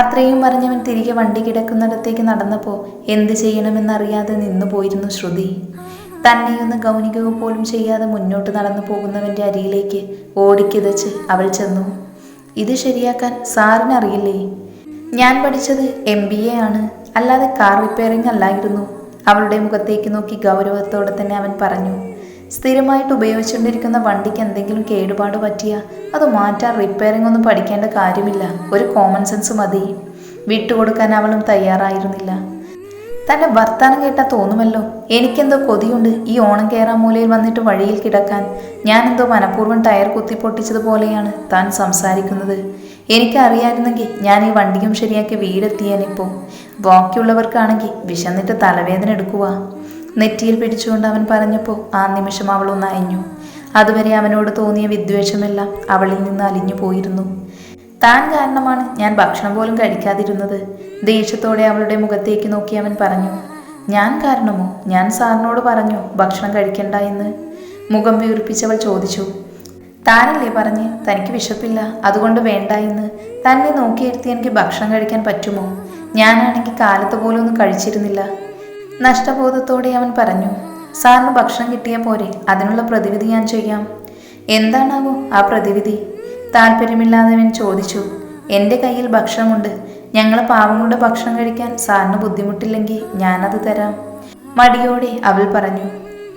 അത്രയും പറഞ്ഞവൻ തിരികെ വണ്ടി കിടക്കുന്നിടത്തേക്ക് നടന്നപ്പോൾ എന്ത് ചെയ്യണമെന്നറിയാതെ നിന്നു പോയിരുന്നു ശ്രുതി. തന്നെയൊന്ന് ഗൗനികവ് പോലും ചെയ്യാതെ മുന്നോട്ട് നടന്നു പോകുന്നവന്റെ അരിയിലേക്ക് ഓടിക്കിതച്ച് അവൾ ചെന്നു. ഇത് ശരിയാക്കാൻ സാറിനറിയില്ലേ? ഞാൻ പഠിച്ചത് എം ബി എ ആണ്. അല്ലാതെ കാർ റിപ്പയറിംഗ് അല്ലായിരുന്നു. അവളുടെ മുഖത്തേക്ക് നോക്കി ഗൗരവത്തോടെ തന്നെ അവൻ പറഞ്ഞു. സ്ഥിരമായിട്ട് ഉപയോഗിച്ചുകൊണ്ടിരിക്കുന്ന വണ്ടിക്ക് എന്തെങ്കിലും കേടുപാട് പറ്റിയ അത് മാറ്റാൻ റിപ്പയറിംഗ് ഒന്നും പഠിക്കേണ്ട കാര്യമില്ല. ഒരു കോമൺ സെൻസ് മതി. വിട്ടുകൊടുക്കാൻ അവളും തയ്യാറായിരുന്നില്ല. തന്റെ വർത്താനം കേട്ടാ തോന്നുമല്ലോ. എനിക്കെന്തോ കൊതിയുണ്ട് ഈ ഓണം കയറാൻ മൂലയിൽ വന്നിട്ട് വഴിയിൽ കിടക്കാൻ. ഞാനെന്തോ മനഃപൂർവം ടയർ കുത്തിപ്പൊട്ടിച്ചതുപോലെയാണ് താൻ സംസാരിക്കുന്നത്. എനിക്കറിയായിരുന്നെങ്കിൽ ഞാൻ ഈ വണ്ടിയും ശരിയാക്കി വീടെത്തിയാനിപ്പോൾ ബാക്കിയുള്ളവർക്കാണെങ്കിൽ വിശന്നിട്ട് തലവേദന എടുക്കുക നെറ്റിയിൽ പിടിച്ചുകൊണ്ട് അവൻ പറഞ്ഞപ്പോൾ ആ നിമിഷം അവൾ ഒന്ന് അയഞ്ഞു അതുവരെ അവനോട് തോന്നിയ വിദ്വേഷമെല്ലാം അവളിൽ നിന്ന് അലിഞ്ഞു പോയിരുന്നു. താൻ കാരണമാണ് ഞാൻ ഭക്ഷണം പോലും കഴിക്കാതിരുന്നത്. ദേഷ്യത്തോടെ അവളുടെ മുഖത്തേക്ക് നോക്കി അവൻ പറഞ്ഞു ഞാൻ കാരണമോ? ഞാൻ സാറിനോട് പറഞ്ഞു ഭക്ഷണം കഴിക്കണ്ട എന്ന്. മുഖം വീർപ്പിച്ചവൾ ചോദിച്ചു താനല്ലേ പറഞ്ഞ് തനിക്ക് വിശപ്പില്ല അതുകൊണ്ട് വേണ്ട എന്ന്? തന്നെ നോക്കിയിരുത്തി എനിക്ക് ഭക്ഷണം കഴിക്കാൻ പറ്റുമോ? ഞാനാണെങ്കിൽ കാലത്ത് പോലും ഒന്നും കഴിച്ചിരുന്നില്ല. നഷ്ടബോധത്തോടെ അവൻ പറഞ്ഞു സാറിന് ഭക്ഷണം കിട്ടിയ പോരെ അതിനുള്ള പ്രതിവിധി ഞാൻ ചെയ്യാം. എന്താണാവോ ആ പ്രതിവിധി? താല്പര്യമില്ലാതെ അവൻ ചോദിച്ചു എന്റെ കയ്യിൽ ഭക്ഷണമുണ്ട് ഞങ്ങൾ പാവങ്ങളുടെ ഭക്ഷണം കഴിക്കാൻ സാറിന് ബുദ്ധിമുട്ടില്ലെങ്കിൽ ഞാനത് തരാം. മടിയോടെ അവൾ പറഞ്ഞു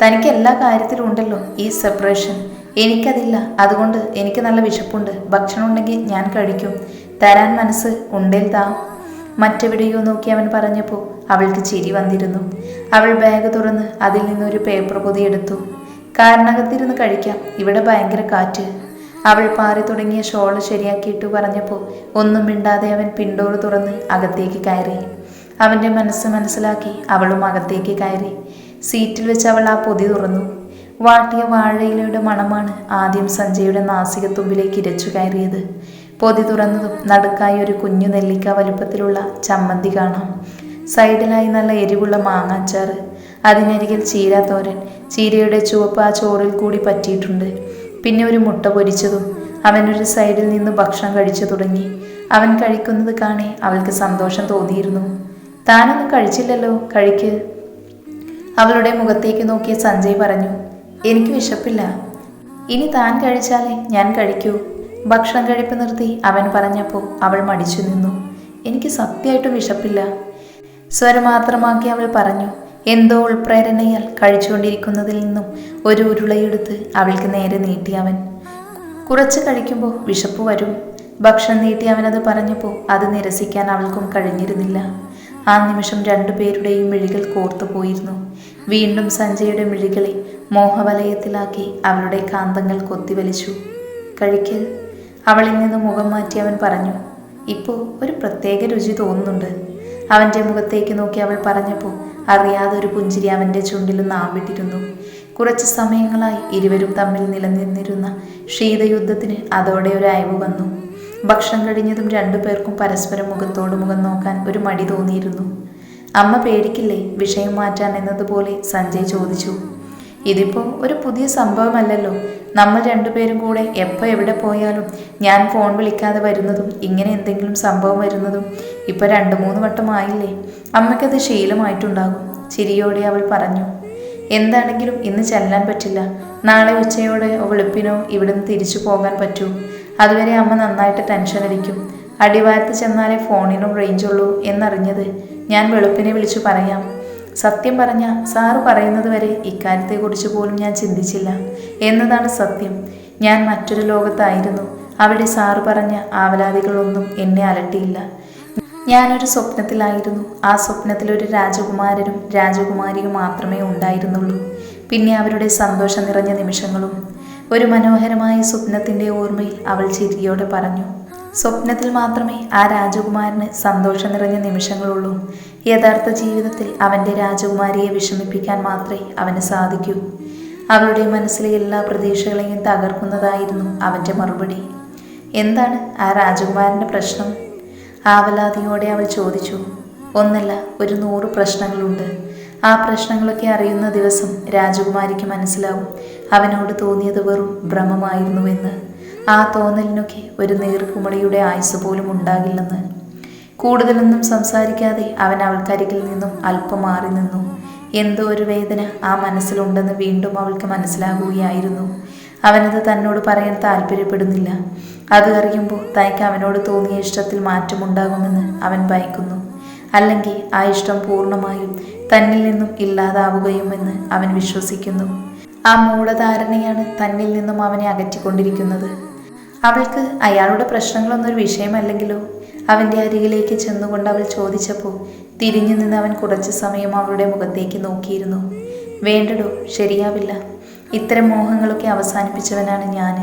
തനിക്ക് എല്ലാ കാര്യത്തിലും ഉണ്ടല്ലോ ഈ സെപ്പറേഷൻ എനിക്കതില്ല അതുകൊണ്ട് എനിക്ക് നല്ല വിശപ്പുണ്ട് ഭക്ഷണം ഉണ്ടെങ്കിൽ ഞാൻ കഴിക്കും. തരാൻ മനസ്സ് ഉണ്ടേൽ താ. മറ്റെവിടെയോ നോക്കി അവൻ പറഞ്ഞപ്പോൾ അവൾക്ക് ചിരി വന്നിരുന്നു. അവൾ ബാഗ് തുറന്ന് അതിൽ നിന്നൊരു പേപ്പർ പൊതിയെടുത്തു കാരണകത്തിരുന്ന് കഴിക്കാം ഇവിടെ ഭയങ്കര കാറ്റ്. അവൾ പാറി തുടങ്ങിയ ഷോൾ ശരിയാക്കിയിട്ട് പറഞ്ഞപ്പോൾ ഒന്നും മിണ്ടാതെ അവൻ പിണ്ടോറ് തുറന്ന് അകത്തേക്ക് കയറി. അവന്റെ മനസ്സ് മനസ്സിലാക്കി അവളും അകത്തേക്ക് കയറി. സീറ്റിൽ വെച്ച് അവൾ ആ പൊതി തുറന്നു. വാട്ടിയ വാഴയിലയുടെ മണമാണ് ആദ്യം സഞ്ജയുടെ നാസികത്തുമ്പിലേക്ക് ഇരച്ചു കയറിയത്. പൊതി തുറന്നതും നടുക്കായി ഒരു കുഞ്ഞു നെല്ലിക്ക വലുപ്പത്തിലുള്ള ചമ്മന്തി കാണാം. സൈഡിലായി നല്ല എരിവുള്ള മാങ്ങാച്ചാറ് അതിനരികിൽ ചീരാത്തോരൻ ചീരയുടെ ചുവപ്പ് ആ ചോറിൽ കൂടി പറ്റിയിട്ടുണ്ട്. പിന്നെ ഒരു മുട്ട പൊരിച്ചതും. അവനൊരു സൈഡിൽ നിന്ന് ഭക്ഷണം കഴിച്ചു തുടങ്ങി. അവൻ കഴിക്കുന്നത് കാണി അവൾക്ക് സന്തോഷം തോന്നിയിരുന്നു. താനൊന്നും കഴിച്ചില്ലല്ലോ കഴിക്ക്. അവളുടെ മുഖത്തേക്ക് നോക്കിയ സഞ്ജയ് പറഞ്ഞു എനിക്ക് വിശപ്പില്ല. ഇനി താൻ കഴിച്ചാലേ ഞാൻ കഴിക്കൂ. ഭക്ഷണം കഴിപ്പ് നിർത്തി അവൻ പറഞ്ഞപ്പോൾ അവൾ മടിച്ചു നിന്നു. എനിക്ക് സത്യമായിട്ടും വിശപ്പില്ല. സ്വരമാത്രമാക്കി അവൾ പറഞ്ഞു എന്തോ ഉൾപ്രേരണയാൽ കഴിച്ചുകൊണ്ടിരിക്കുന്നതിൽ നിന്നും ഒരു ഉരുളയെടുത്ത് അവൾക്ക് നേരെ നീട്ടി അവൻ. കുറച്ച് കഴിക്കുമ്പോൾ വിശപ്പ് വരും. ഭക്ഷണം നീട്ടി അവനത് പറഞ്ഞപ്പോൾ അത് നിരസിക്കാൻ അവൾക്കും കഴിഞ്ഞിരുന്നില്ല. ആ നിമിഷം രണ്ടുപേരുടെയും മിഴികൾ കോർത്തു പോയിരുന്നു. വീണ്ടും സഞ്ജയുടെ മിഴികളെ മോഹവലയത്തിലാക്കി അവളുടെ കാന്തങ്ങൾ കൊത്തിവലിച്ചു കഴിക്കൽ അവളിൽ നിന്ന് മുഖം മാറ്റി അവൻ പറഞ്ഞു ഇപ്പോൾ ഒരു പ്രത്യേക രുചി തോന്നുന്നുണ്ട്. അവന്റെ മുഖത്തേക്ക് നോക്കി അവൾ പറഞ്ഞപ്പോൾ അറിയാതെ ഒരു പുഞ്ചിരി അവന്റെ ചുണ്ടിൽ നാമ്പിട്ടിരുന്നു കുറച്ച് സമയങ്ങളായി ഇരുവരും തമ്മിൽ നിലനിന്നിരുന്ന ശീതയുദ്ധത്തിന് അതോടെ ഒരു അയവ് വന്നു. ഭക്ഷണം കഴിഞ്ഞതും രണ്ടു പേർക്കും പരസ്പരം മുഖത്തോട് മുഖം നോക്കാൻ ഒരു മടി തോന്നിയിരുന്നു. അമ്മ പേടിക്കില്ലേ വിഷയം മാറ്റാൻ? എന്നതുപോലെ സഞ്ജയ് ചോദിച്ചു. ഇതിപ്പോൾ ഒരു പുതിയ സംഭവമല്ലല്ലോ. നമ്മൾ രണ്ടുപേരും കൂടെ എപ്പോൾ എവിടെ പോയാലും ഞാൻ ഫോൺ വിളിക്കാതെ വരുന്നതും ഇങ്ങനെ എന്തെങ്കിലും സംഭവം വരുന്നതും ഇപ്പോൾ രണ്ട് മൂന്ന് വട്ടമായില്ലേ അമ്മയ്ക്കത് ശീലമായിട്ടുണ്ടാകും. ചിരിയോടെ അവൾ പറഞ്ഞു എന്താണെങ്കിലും ഇന്ന് ചെല്ലാൻ പറ്റില്ല. നാളെ ഉച്ചയോടെ വെളുപ്പിനോ ഇവിടുന്ന് തിരിച്ചു പോകാൻ പറ്റൂ. അതുവരെ അമ്മ നന്നായിട്ട് ടെൻഷൻ അടിക്കും. അടിവാരത്ത് ചെന്നാലേ ഫോണിനും റേഞ്ചുള്ളൂ എന്നറിഞ്ഞത് ഞാൻ വെളുപ്പിനെ വിളിച്ചു പറയാം. സത്യം പറഞ്ഞ സാറ് പറയുന്നത് വരെ ഇക്കാര്യത്തെക്കുറിച്ച് പോലും ഞാൻ ചിന്തിച്ചില്ല. എന്നതാണ് സത്യം. ഞാൻ മറ്റൊരു ലോകത്തായിരുന്നു. അവിടെ സാറ് പറഞ്ഞ ആവലാതികളൊന്നും എന്നെ അലട്ടിയില്ല. ഞാനൊരു സ്വപ്നത്തിലായിരുന്നു. ആ സ്വപ്നത്തിൽ ഒരു രാജകുമാരനും രാജകുമാരിയും മാത്രമേ ഉണ്ടായിരുന്നുള്ളൂ. പിന്നെ അവരുടെ സന്തോഷം നിറഞ്ഞ നിമിഷങ്ങളും. ഒരു മനോഹരമായ സ്വപ്നത്തിന്റെ ഓർമ്മയിൽ അവൾ ചിരിയോടെ പറഞ്ഞു. സ്വപ്നത്തിൽ മാത്രമേ ആ രാജകുമാരന് സന്തോഷം നിറഞ്ഞ നിമിഷങ്ങളുള്ളൂ. യഥാർത്ഥ ജീവിതത്തിൽ അവന്റെ രാജകുമാരിയെ വിഷമിപ്പിക്കാൻ മാത്രമേ അവന് സാധിക്കൂ. അവളുടെ മനസ്സിലെ എല്ലാ പ്രതീക്ഷകളെയും തകർക്കുന്നതായിരുന്നു അവന്റെ മറുപടി. എന്താണ് ആ രാജകുമാരന്റെ പ്രശ്നം? ആവലാതിയോടെ അവൾ ചോദിച്ചു. ഒന്നല്ല ഒരു നൂറ് പ്രശ്നങ്ങളുണ്ട്. ആ പ്രശ്നങ്ങളൊക്കെ അറിയുന്ന ദിവസം രാജകുമാരിക്ക് മനസ്സിലാവും അവനോട് തോന്നിയത് വെറും ഭ്രമമായിരുന്നുവെന്ന്. ആ തോന്നലിനൊക്കെ ഒരു നീർക്കുമളിയുടെ ആയുസ് പോലും ഉണ്ടാകില്ലെന്ന്. കൂടുതലൊന്നും സംസാരിക്കാതെ അവൻ അവൾക്കരികിൽ നിന്നും അല്പം മാറി നിന്നു. എന്തോ ഒരു വേദന ആ മനസ്സിലുണ്ടെന്ന് വീണ്ടും അവൾക്ക് മനസ്സിലാകുകയായിരുന്നു. അവനത് തന്നോട് പറയാൻ താല്പര്യപ്പെടുന്നില്ല. അത് അറിയുമ്പോൾ തനിക്ക് അവനോട് തോന്നിയ ഇഷ്ടത്തിൽ മാറ്റമുണ്ടാകുമെന്ന് അവൻ ഭയക്കുന്നു. അല്ലെങ്കിൽ ആ ഇഷ്ടം പൂർണമായും തന്നിൽ നിന്നും ഇല്ലാതാവുകയുമെന്ന് അവൻ വിശ്വസിക്കുന്നു. ആ മൂഢധാരണയാണ് തന്നിൽ നിന്നും അവനെ അകറ്റിക്കൊണ്ടിരിക്കുന്നത്. അവൾക്ക് അയാളുടെ പ്രശ്നങ്ങളൊന്നും ഒരു വിഷയമല്ലെങ്കിലോ? അവന്റെ അരികിലേക്ക് ചെന്നുകൊണ്ട് അവൾ ചോദിച്ചപ്പോൾ തിരിഞ്ഞു നിന്ന് അവൻ കുറച്ച് സമയം അവളുടെ മുഖത്തേക്ക് നോക്കിയിരുന്നു. വേണ്ടടോ ശരിയാവില്ല. ഇത്തരം മോഹങ്ങളൊക്കെ അവസാനിപ്പിച്ചവനാണ് ഞാൻ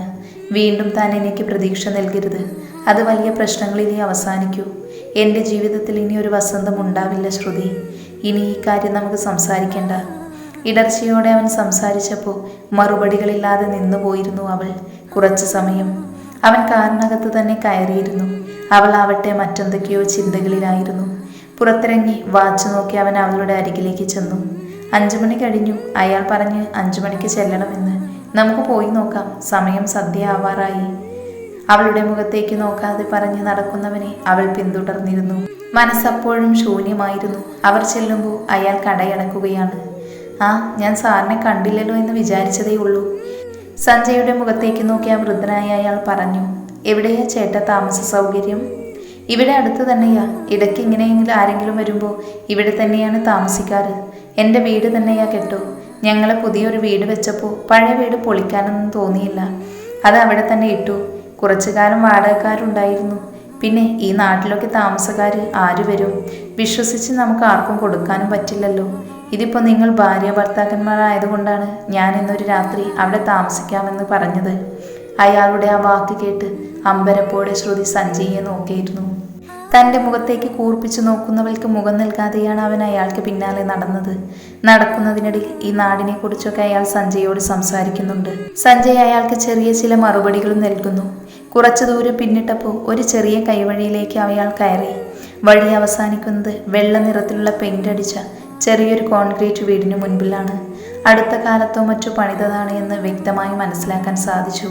വീണ്ടും താൻ എനിക്ക് പ്രതീക്ഷ നൽകരുത്. അത് വലിയ പ്രശ്നങ്ങളിനി അവസാനിക്കൂ. എന്റെ ജീവിതത്തിൽ ഇനി ഒരു വസന്തം ഉണ്ടാവില്ല ശ്രുതി. ഇനി ഈ കാര്യം നമുക്ക് സംസാരിക്കേണ്ട. ഇടർച്ചയോടെ അവൻ സംസാരിച്ചപ്പോൾ മറുപടികളില്ലാതെ നിന്നു പോയിരുന്നു അവൾ. കുറച്ചു സമയം അവൻ കാറിനകത്ത് തന്നെ കയറിയിരുന്നു. അവൾ ആവട്ടെ മറ്റെന്തൊക്കെയോ ചിന്തകളിലായിരുന്നു. പുറത്തിറങ്ങി വാച്ച് നോക്കി അവൻ അവളുടെ അരികിലേക്ക് ചെന്നു. അഞ്ചു മണി കഴിഞ്ഞു. അയാൾ പറഞ്ഞ് അഞ്ചു മണിക്ക് ചെല്ലണമെന്ന് നമുക്ക് പോയി നോക്കാം. സമയം സദ്യ ആവാറായി. അവളുടെ മുഖത്തേക്ക് നോക്കാതെ പറഞ്ഞ് നടക്കുന്നവനെ അവൾ പിന്തുടർന്നിരുന്നു. മനസ്സപ്പോഴും ശൂന്യമായിരുന്നു. അവർ ചെല്ലുമ്പോൾ അയാൾ കടയടക്കുകയാണ് ആ ഞാൻ സാറിനെ കണ്ടില്ലല്ലോ എന്ന് വിചാരിച്ചതേ ഉള്ളൂ. സഞ്ജയുടെ മുഖത്തേക്ക് നോക്കിയ വൃദ്ധനായ അയാൾ പറഞ്ഞു എവിടെയാ ചേട്ട താമസ സൗകര്യം? ഇവിടെ അടുത്ത് തന്നെയാ. ഇടയ്ക്ക് ഇങ്ങനെയെങ്കിലും ആരെങ്കിലും വരുമ്പോൾ ഇവിടെ തന്നെയാണ് താമസിക്കാറ്. എന്റെ വീട് തന്നെയാ കേട്ടോ. ഞങ്ങൾ പുതിയൊരു വീട് വെച്ചപ്പോൾ പഴയ വീട് പൊളിക്കാനൊന്നും തോന്നിയില്ല. അത് അവിടെ തന്നെ ഇട്ടു. കുറച്ചു കാലം വാടകക്കാരുണ്ടായിരുന്നു. പിന്നെ ഈ നാട്ടിലൊക്കെ താമസക്കാർ ആര് വരും? വിശ്വസിച്ച് നമുക്ക് ആർക്കും കൊടുക്കാനും പറ്റില്ലല്ലോ. ഇതിപ്പോൾ നിങ്ങൾ ഭാര്യ ഭർത്താക്കന്മാരായതുകൊണ്ടാണ് ഞാൻ ഇന്നൊരു രാത്രി അവിടെ താമസിക്കാമെന്ന് പറഞ്ഞത്. അയാളുടെ ആ വാക്ക് കേട്ട് അമ്പരപ്പോടെ ശ്രുതി സഞ്ജയെ നോക്കിയിരുന്നു. തന്റെ മുഖത്തേക്ക് കൂർപ്പിച്ചു നോക്കുന്നവൾക്ക് മുഖം നൽകാതെയാണ് അവൻ അയാൾക്ക് പിന്നാലെ നടന്നത്. നടക്കുന്നതിനിടയിൽ ഈ നാടിനെ കുറിച്ചൊക്കെ അയാൾ സഞ്ജയോട് സംസാരിക്കുന്നുണ്ട്. സഞ്ജയ് അയാൾക്ക് ചെറിയ ചില മറുപടികളും നൽകുന്നു. കുറച്ചു ദൂരം പിന്നിട്ടപ്പോൾ ഒരു ചെറിയ കൈവഴിയിലേക്ക് അയാൾ കയറി. വഴി അവസാനിക്കുന്നത് വെള്ള നിറത്തിലുള്ള പെയിന്റ് അടിച്ച ചെറിയൊരു കോൺക്രീറ്റ് വീടിന് മുൻപിലാണ്. അടുത്ത കാലത്തോ മറ്റോ പണിതതാണ് എന്ന് വ്യക്തമായി മനസ്സിലാക്കാൻ സാധിച്ചു.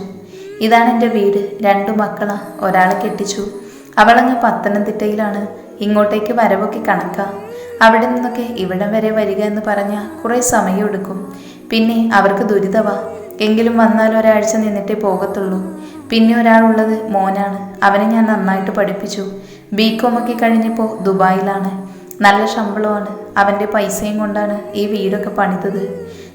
ഇതാണ് എന്റെ വീട്. രണ്ടു മക്കള. ഒരാളെ കെട്ടിച്ചു. അവളങ്ങ് പത്തനംതിട്ടയിലാണ്. ഇങ്ങോട്ടേക്ക് വരവൊക്കെ കണക്കാ. അവിടെ നിന്നൊക്കെ ഇവിടം വരെ വരിക എന്ന് പറഞ്ഞാൽ കുറേ സമയമെടുക്കും പിന്നെ അവർക്ക് ദുരിതവാ. എങ്കിലും വന്നാൽ ഒരാഴ്ച നിന്നിട്ടേ പോകത്തുള്ളൂ. പിന്നെ ഒരാളുള്ളത് മോനാണ്. അവനെ ഞാൻ നന്നായിട്ട് പഠിപ്പിച്ചു. ബി കോം ഒക്കെ കഴിഞ്ഞപ്പോൾ ദുബായിലാണ്. നല്ല ശമ്പളമാണ്. അവന്റെ പൈസയും കൊണ്ടാണ് ഈ വീടൊക്കെ പണിതത്.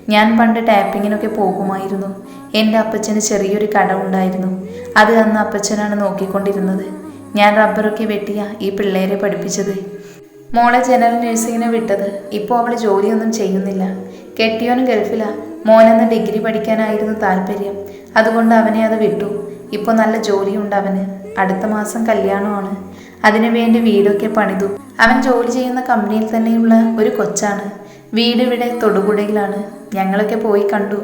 ഞാൻ പണ്ട് ടാപ്പിങ്ങിനൊക്കെ പോകുമായിരുന്നു. എന്റെ അപ്പച്ചന് ചെറിയൊരു കട ഉണ്ടായിരുന്നു അത് അന്ന് അപ്പച്ചനാണ് നോക്കിക്കൊണ്ടിരുന്നത്. ഞാൻ റബ്ബറൊക്കെ വെട്ടിയ ഈ പിള്ളേരെ പഠിപ്പിച്ചത്. മോളെ ജനറൽ നഴ്സിങ്ങിനെ വിട്ടത്. ഇപ്പോൾ അവൾ ജോലിയൊന്നും ചെയ്യുന്നില്ല. കെട്ടിയോനും ഗൾഫിലാ. മോനെന്ന് ഡിഗ്രി പഠിക്കാനായിരുന്നു താല്പര്യം. അതുകൊണ്ട് അവനെ അത് വിട്ടു. ഇപ്പോൾ നല്ല ജോലിയുണ്ട് അവന്. അടുത്ത മാസം കല്യാണമാണ്. അതിനു വേണ്ടി വീടൊക്കെ പണിതു. അവൻ ജോലി ചെയ്യുന്ന കമ്പനിയിൽ തന്നെയുള്ള ഒരു കൊച്ചാണ്. വീട് ഇവിടെ തൊടുപുഴയിലാണ്. ഞങ്ങളൊക്കെ പോയി കണ്ടു.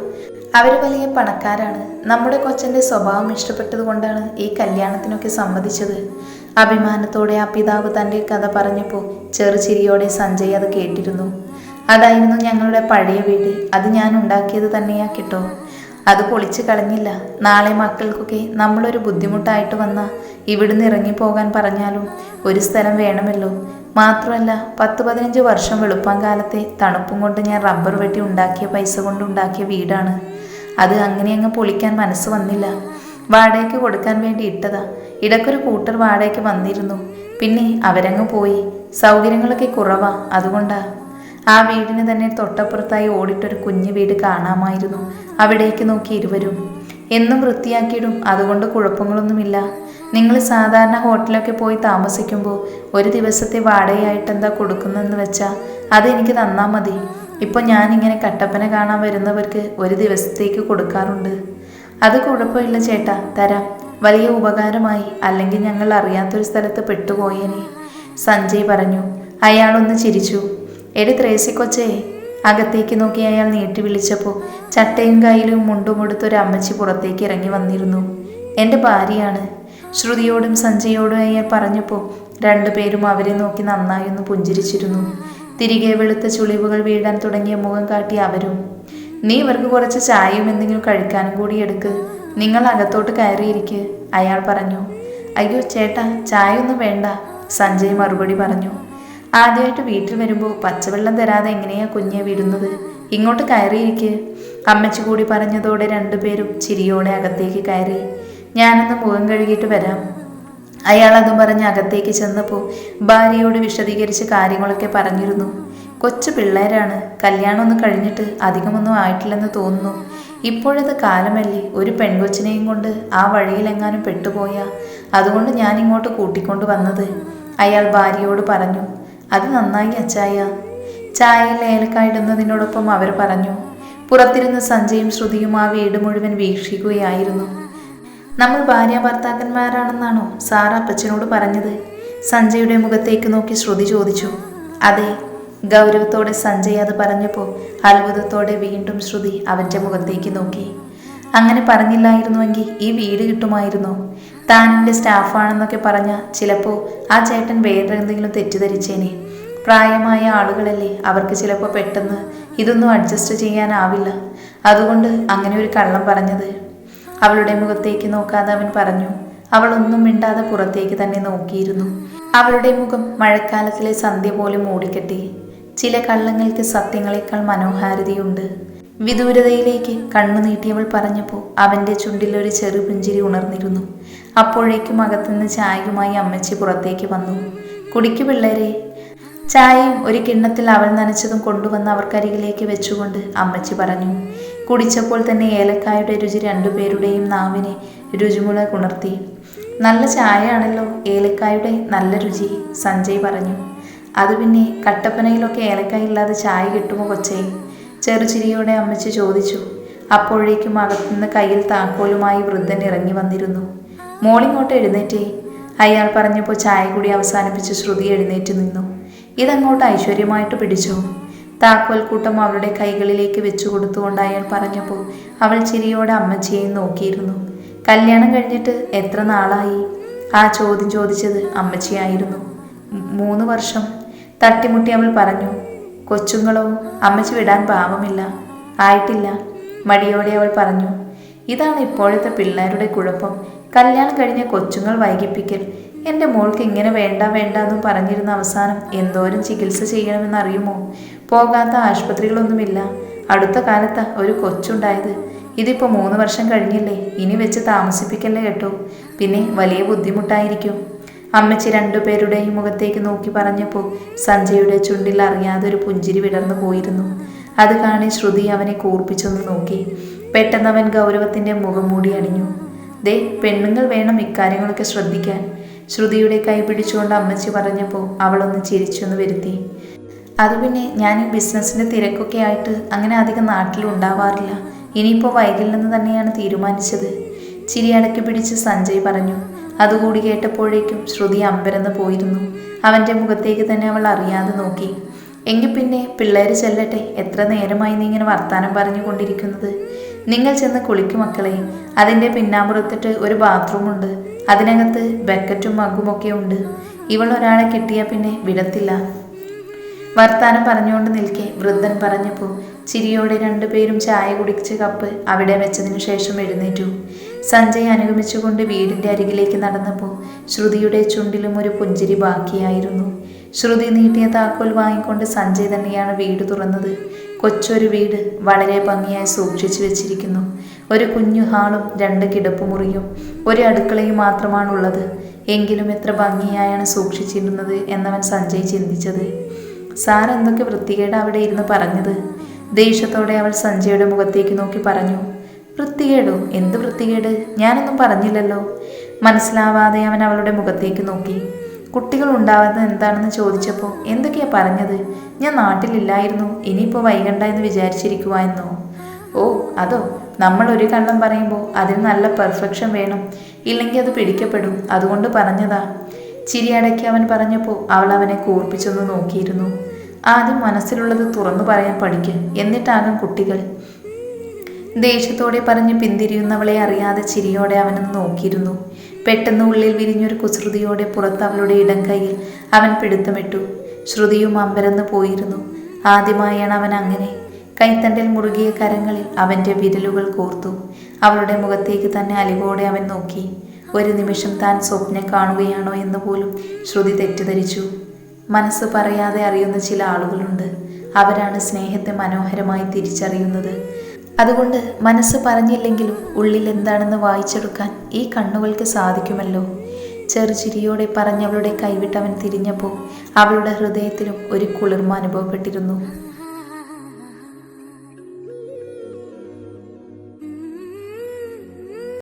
അവർ വലിയ പണക്കാരാണ്. നമ്മുടെ കൊച്ചന്റെ സ്വഭാവം ഇഷ്ടപ്പെട്ടതുകൊണ്ടാണ് ഈ കല്യാണത്തിനൊക്കെ സമ്മതിച്ചത്. അഭിമാനത്തോടെ ആ പിതാവ് തന്റെ കഥ പറഞ്ഞപ്പോൾ ചെറുചിരിയോടെ സഞ്ജയ് അത് കേട്ടിരുന്നു. അതായിരുന്നു ഞങ്ങളുടെ പഴയ വീട്. അത് ഞാൻ ഉണ്ടാക്കിയത് തന്നെയാ കേട്ടോ. അത് പൊളിച്ചു കളഞ്ഞില്ല. നാളെ മക്കൾക്കൊക്കെ നമ്മളൊരു ബുദ്ധിമുട്ടായിട്ട് വന്ന ഇവിടുന്ന് ഇറങ്ങിപ്പോകാൻ പറഞ്ഞാലും ഒരു സ്ഥലം വേണമല്ലോ. മാത്രമല്ല പത്ത് പതിനഞ്ച് വർഷം വെളുപ്പം കാലത്തെ തണുപ്പും കൊണ്ട് ഞാൻ റബ്ബർ വെട്ടി ഉണ്ടാക്കിയ പൈസ കൊണ്ട് ഉണ്ടാക്കിയ വീടാണ്. അത് അങ്ങനെ അങ്ങ് പൊളിക്കാൻ മനസ്സ് വന്നില്ല. വാടകയ്ക്ക് കൊടുക്കാൻ വേണ്ടി ഇട്ടതാ. ഇടയ്ക്കൊരു കൂട്ടർ വാടകയ്ക്ക് വന്നിരുന്നു. പിന്നെ അവരങ്ങ് പോയി. സൗകര്യങ്ങളൊക്കെ കുറവാ. അതുകൊണ്ടാ ആ വീടിന് തന്നെ തൊട്ടപ്പുറത്തായി ഓടിട്ടൊരു കുഞ്ഞു വീട് കാണാമായിരുന്നു. അവിടേക്ക് നോക്കി ഇരുവരും. എന്നും വൃത്തിയാക്കിയിടും. അതുകൊണ്ട് കുഴപ്പങ്ങളൊന്നുമില്ല. നിങ്ങൾ സാധാരണ ഹോട്ടലൊക്കെ പോയി താമസിക്കുമ്പോൾ ഒരു ദിവസത്തെ വാടകയായിട്ട് എന്താ കൊടുക്കുന്നതെന്ന് വെച്ചാൽ അതെനിക്ക് തന്നാൽ മതി. ഇപ്പോൾ ഞാനിങ്ങനെ കട്ടപ്പന കാണാൻ വരുന്നവർക്ക് ഒരു ദിവസത്തേക്ക് കൊടുക്കാറുണ്ട്. അത് കുഴപ്പമില്ല ചേട്ടാ. തരാം. വലിയ ഉപകാരമായി. അല്ലെങ്കിൽ ഞങ്ങൾ അറിയാത്തൊരു സ്ഥലത്ത് പെട്ടുപോയേനെ. സഞ്ജയ് പറഞ്ഞു. അയാളൊന്ന് ചിരിച്ചു. എടി ത്രേസിക്കൊച്ചേ അകത്തേക്ക് നോക്കി അയാൾ നീട്ടി വിളിച്ചപ്പോൾ ചട്ടയും കയ്യിലും മുണ്ടും കൊടുത്തൊരു അമ്മച്ചി പുറത്തേക്ക് ഇറങ്ങി വന്നിരുന്നു. എന്റെ ഭാര്യയാണ് ശ്രുതിയോടും സഞ്ജയോടും അയാൾ പറഞ്ഞപ്പോൾ രണ്ടുപേരും അവരെ നോക്കി നന്നായി ഒന്ന് പുഞ്ചിരിച്ചിരുന്നു. തിരികെ വെളുത്ത ചുളിവുകൾ വീഴാൻ തുടങ്ങിയ മുഖം കാട്ടി അവരും നീ ഇവർക്ക് കുറച്ച് ചായയും എന്തെങ്കിലും കഴിക്കാനും കൂടി എടുക്ക് നിങ്ങൾ അകത്തോട്ട് കയറിയിരിക്ക് അയാൾ പറഞ്ഞു. അയ്യോ ചേട്ടാ ചായ ഒന്നും വേണ്ട സഞ്ജയ് മറുപടി പറഞ്ഞു. ആദ്യമായിട്ട് വീട്ടിൽ വരുമ്പോൾ പച്ചവെള്ളം തരാതെ എങ്ങനെയാ കുഞ്ഞെ വിടുന്നത്? ഇങ്ങോട്ട് കയറിയിരിക്കെ. അമ്മച്ചി കൂടി പറഞ്ഞതോടെ രണ്ടുപേരും ചിരിയോടെ അകത്തേക്ക് കയറി. ഞാനൊന്ന് മുഖം കഴുകിയിട്ട് വരാം. അയാൾ അതും പറഞ്ഞ് അകത്തേക്ക് ചെന്നപ്പോൾ ഭാര്യയോട് വിശദീകരിച്ച് കാര്യങ്ങളൊക്കെ പറഞ്ഞിരുന്നു. കൊച്ചു പിള്ളേരാണ്. കല്യാണമൊന്നും കഴിഞ്ഞിട്ട് അധികമൊന്നും ആയിട്ടില്ലെന്ന് തോന്നുന്നു. ഇപ്പോഴത്തെ കാലമല്ലേ ഒരു പെൺകൊച്ചിനെയും കൊണ്ട് ആ വഴിയിലെങ്ങാനും പെട്ടുപോയാ. അതുകൊണ്ട് ഞാൻ ഇങ്ങോട്ട് കൂട്ടിക്കൊണ്ട് വന്നത്. അയാൾ ഭാര്യയോട് പറഞ്ഞു. അത് നന്നായി അച്ചായ. ചായയിൽ ഏലക്കായിടുന്നതിനോടൊപ്പം അവർ പറഞ്ഞു പുറത്തിരുന്ന് സഞ്ജയും ശ്രുതിയും ആ വീട് മുഴുവൻ വീക്ഷിക്കുകയായിരുന്നു. നമ്മൾ ഭാര്യ ഭർത്താക്കന്മാരാണെന്നാണോ സാർ അപ്പച്ചനോട് പറഞ്ഞത്? സഞ്ജയുടെ മുഖത്തേക്ക് നോക്കി ശ്രുതി ചോദിച്ചു. അതെ ഗൗരവത്തോടെ സഞ്ജയ് അത് പറഞ്ഞപ്പോൾ അത്ഭുതത്തോടെ വീണ്ടും ശ്രുതി അവന്റെ മുഖത്തേക്ക് നോക്കി. അങ്ങനെ പറഞ്ഞില്ലായിരുന്നുവെങ്കിൽ ഈ വീട് കിട്ടുമായിരുന്നോ? താൻ എന്റെ സ്റ്റാഫാണെന്നൊക്കെ പറഞ്ഞ ചിലപ്പോൾ ആ ചേട്ടൻ വേറെ എന്തെങ്കിലും തെറ്റിദ്ധരിച്ചേനെ. പ്രായമായ ആളുകളല്ലേ അവർക്ക് ചിലപ്പോൾ പെട്ടെന്ന് ഇതൊന്നും അഡ്ജസ്റ്റ് ചെയ്യാനാവില്ല. അതുകൊണ്ട് അങ്ങനെ ഒരു കള്ളം പറഞ്ഞത്. അവളുടെ മുഖത്തേക്ക് നോക്കാതെ അവൻ പറഞ്ഞു അവൾ ഒന്നും മിണ്ടാതെ പുറത്തേക്ക് തന്നെ നോക്കിയിരുന്നു. അവളുടെ മുഖം മഴക്കാലത്തിലെ സന്ധ്യ പോലെ മൂടിക്കെട്ടി. ചില കള്ളങ്ങൾക്ക് സത്യങ്ങളെക്കാൾ മനോഹാരിതയുണ്ട്. വിദൂരതയിലേക്ക് കണ്ണു നീട്ടിയവൾ പറഞ്ഞപ്പോൾ അവന്റെ ചുണ്ടിലൊരു ചെറു പുഞ്ചിരി ഉണർന്നിരുന്നു. അപ്പോഴേക്കും അകത്തുനിന്ന് ചായയുമായി അമ്മച്ചി പുറത്തേക്ക് വന്നു. കുടിക്കു പിള്ളേരെ. ചായയും ഒരു കിണ്ണത്തിൽ അവൾ നനച്ചതും കൊണ്ടുവന്ന് അവർക്കരികിലേക്ക് വെച്ചുകൊണ്ട് അമ്മച്ചി പറഞ്ഞു. കുടിച്ചപ്പോൾ തന്നെ ഏലക്കായുടെ രുചി രണ്ടുപേരുടെയും നാവിനെ രുചിമുള കുണർത്തി നല്ല ചായയാണല്ലോ ഏലക്കായുടെ നല്ല രുചി സഞ്ജയ് പറഞ്ഞു. അത് പിന്നെ കട്ടപ്പനയിലൊക്കെ ഏലക്കായ ഇല്ലാതെ ചായ കിട്ടുമോ കൊച്ചേ? ചെറുചിരിയോടെ അമ്മച്ചി ചോദിച്ചു അപ്പോഴേക്കും അകത്തുനിന്ന് കയ്യിൽ താക്കോലുമായി വൃദ്ധൻ ഇറങ്ങി വന്നിരുന്നു. മോളിങ്ങോട്ട് എഴുന്നേറ്റേ. അയാൾ പറഞ്ഞപ്പോൾ ചായ കൂടി അവസാനിപ്പിച്ച് ശ്രുതി എഴുന്നേറ്റ് നിന്നു. ഇതങ്ങോട്ട് ഐശ്വര്യമായിട്ട് പിടിച്ചു. താക്കോൽ കൂട്ടം അവളുടെ കൈകളിലേക്ക് വെച്ചു കൊടുത്തുകൊണ്ട് അയാൾ പറഞ്ഞപ്പോൾ അവൾ ചിരിയോടെ അമ്മച്ചിയെയും നോക്കിയിരുന്നു. കല്യാണം കഴിഞ്ഞിട്ട് എത്ര നാളായി? ആ ചോദ്യം ചോദിച്ചത് അമ്മച്ചിയായിരുന്നു. മൂന്ന് വർഷം. തട്ടിമുട്ടി അവൾ പറഞ്ഞു കൊച്ചുങ്ങളോ അമ്മച്ചു വിടാൻ പാവമില്ല. ആയിട്ടില്ല. മടിയോടെ അവൾ പറഞ്ഞു. ഇതാണ് ഇപ്പോഴത്തെ പിള്ളേരുടെ കുഴപ്പം. കല്യാണം കഴിഞ്ഞ കൊച്ചുങ്ങൾ വൈകിപ്പിക്കൽ. എന്റെ മോൾക്ക് ഇങ്ങനെ വേണ്ട വേണ്ട എന്നും പറഞ്ഞിരുന്ന അവസാനം എന്തോരം ചികിത്സ ചെയ്യണമെന്നറിയുമോ? പോകാത്ത ആശുപത്രികളൊന്നുമില്ല. അടുത്ത കാലത്ത് ഒരു കൊച്ചുണ്ടായത്. ഇതിപ്പോൾ മൂന്ന് വർഷം കഴിഞ്ഞില്ലേ? ഇനി വെച്ച് താമസിപ്പിക്കല്ലേ കേട്ടോ? പിന്നെ വലിയ ബുദ്ധിമുട്ടായിരിക്കും. അമ്മച്ചി രണ്ടുപേരുടെയും മുഖത്തേക്ക് നോക്കി പറഞ്ഞപ്പോൾ സഞ്ജയുടെ ചുണ്ടിൽ അറിയാതെ ഒരു പുഞ്ചിരി വിടർന്നു പോയിരുന്നു. അത് കാണി ശ്രുതി അവനെ കൂർപ്പിച്ചൊന്ന് നോക്കി. പെട്ടെന്ന് അവൻ ഗൗരവത്തിന്റെ മുഖം മൂടി അണിഞ്ഞു. ദേ പെണ്ണുങ്ങൾ വേണം ഇക്കാര്യങ്ങളൊക്കെ ശ്രദ്ധിക്കാൻ. ശ്രുതിയുടെ കൈ പിടിച്ചുകൊണ്ട് അമ്മച്ചി പറഞ്ഞപ്പോൾ അവളൊന്ന് ചിരിച്ചൊന്ന് വരുത്തി. അത് പിന്നെ ഞാൻ ഈ ബിസിനസ്സിന്റെ തിരക്കൊക്കെ ആയിട്ട് അങ്ങനെ അധികം നാട്ടിൽ ഉണ്ടാവാറില്ല. ഇനിയിപ്പോൾ വൈകില്ലെന്ന് തന്നെയാണ് തീരുമാനിച്ചത്. ചിരി അടക്കി പിടിച്ച് സഞ്ജയ് പറഞ്ഞു. അതുകൂടി കേട്ടപ്പോഴേക്കും ശ്രുതി അമ്പരന്ന് പോയിരുന്നു. അവന്റെ മുഖത്തേക്ക് തന്നെ അവൾ അറിയാതെ നോക്കി. എങ്കിൽ പിന്നെ പിള്ളേർ ചെല്ലട്ടെ എത്ര നേരമായി നീ ഇങ്ങനെ വർത്താനം പറഞ്ഞുകൊണ്ടിരിക്കുന്നത്? നിങ്ങൾ ചെന്ന് കുളിക്കും മക്കളെ. അതിന്റെ പിന്നാമ്പുറത്തിട്ട് ഒരു ബാത്റൂമുണ്ട് അതിനകത്ത് ബക്കറ്റും മഗ്ഗും ഒക്കെ ഉണ്ട്. ഇവൾ ഒരാളെ കിട്ടിയാൽ പിന്നെ വിടത്തില്ല. വർത്താനം പറഞ്ഞുകൊണ്ട് നിൽക്കെ വൃദ്ധൻ പറഞ്ഞപ്പോൾ ചിരിയോടെ രണ്ടുപേരും ചായ കുടിച്ച് കപ്പ് അവിടെ വെച്ചതിനു ശേഷം എഴുന്നേറ്റു. സഞ്ജയ് അനുഗമിച്ചുകൊണ്ട് വീടിന്റെ അരികിലേക്ക് നടന്നപ്പോൾ ശ്രുതിയുടെ ചുണ്ടിലും ഒരു പുഞ്ചിരി ബാക്കിയായിരുന്നു. ശ്രുതി നീട്ടിയ താക്കോൽ വാങ്ങിക്കൊണ്ട് സഞ്ജയ് തന്നെയാണ് വീട് തുറന്നത്. കൊച്ചൊരു വീട് വളരെ ഭംഗിയായി സൂക്ഷിച്ചു വെച്ചിരിക്കുന്നു. ഒരു കുഞ്ഞു ഹാളും രണ്ട് കിടപ്പുമുറിയും ഒരു അടുക്കളയും മാത്രമാണുള്ളത്. എങ്കിലും എത്ര ഭംഗിയായാണ് സൂക്ഷിച്ചിരുന്നത് എന്നവൻ സഞ്ജയ് ചിന്തിച്ചത്. സാർ എന്തൊക്കെ വൃത്തികേട് അവിടെ ഇരുന്ന് പറഞ്ഞത്? ദേഷ്യത്തോടെ അവൾ സഞ്ജയുടെ മുഖത്തേക്ക് നോക്കി പറഞ്ഞു. വൃത്തികേടോ? എന്ത് വൃത്തികേട്? ഞാനൊന്നും പറഞ്ഞില്ലല്ലോ. മനസ്സിലാവാതെ അവൻ അവളുടെ മുഖത്തേക്ക് നോക്കി. കുട്ടികൾ ഉണ്ടാവുന്നത് എന്താണെന്ന് ചോദിച്ചപ്പോൾ എന്തൊക്കെയാ പറഞ്ഞത്? ഞാൻ നാട്ടിലില്ലായിരുന്നു ഇനിയിപ്പോൾ വൈകണ്ട എന്ന് വിചാരിച്ചിരിക്കുവായിരുന്നോ ഓ അതോ? നമ്മൾ ഒരു കള്ളം പറയുമ്പോൾ അതിന് നല്ല പെർഫെക്ഷൻ വേണം. ഇല്ലെങ്കിൽ അത് പിടിക്കപ്പെടും. അതുകൊണ്ട് പറഞ്ഞതാ. ചിരിയടക്കി അവൻ പറഞ്ഞപ്പോൾ അവൾ അവനെ കൂർപ്പിച്ചൊന്ന് നോക്കിയിരുന്നു. ആദ്യം മനസ്സിലുള്ളത് തുറന്നു പറയാൻ പഠിക്കുക എന്നിട്ടാകും കുട്ടികൾ. ദേഷ്യത്തോടെ പറഞ്ഞ് പിന്തിരിയുന്നവളെ അറിയാതെ ചിരിയോടെ അവനൊന്ന് നോക്കിയിരുന്നു. പെട്ടെന്ന് ഉള്ളിൽ വിരിഞ്ഞൊരു കുസൃതിയോടെ പുറത്ത് അവളുടെ ഇടം കൈയിൽ അവൻ പിടുത്തമിട്ടു. ശ്രുതിയും അമ്പരന്ന് പോയിരുന്നു. ആദ്യമായാണ് അവൻ അങ്ങനെ. കൈത്തണ്ടിൽ മുറുകിയ കരങ്ങളിൽ അവന്റെ വിരലുകൾ കോർത്തു. അവളുടെ മുഖത്തേക്ക് തന്നെ അലിവോടെ അവൻ നോക്കി. ഒരു നിമിഷം താൻ സ്വപ്നം കാണുകയാണോ എന്ന് പോലും ശ്രുതി തെറ്റിദ്ധരിച്ചു. മനസ്സ് പറയാതെ അറിയുന്ന ചില ആളുകളുണ്ട്. അവരാണ് സ്നേഹത്തെ മനോഹരമായി തിരിച്ചറിയുന്നത്. അതുകൊണ്ട് മനസ്സ് പറഞ്ഞില്ലെങ്കിലും ഉള്ളിൽ എന്താണെന്ന് വായിച്ചെടുക്കാൻ ഈ കണ്ണുകൾക്ക് സാധിക്കുമല്ലോ. ചെറുചിരിയോടെ പറഞ്ഞവളുടെ കൈവിട്ടവൻ തിരിഞ്ഞപ്പോൾ അവളുടെ ഹൃദയത്തിലും ഒരു കുളിർമ അനുഭവപ്പെട്ടിരുന്നു.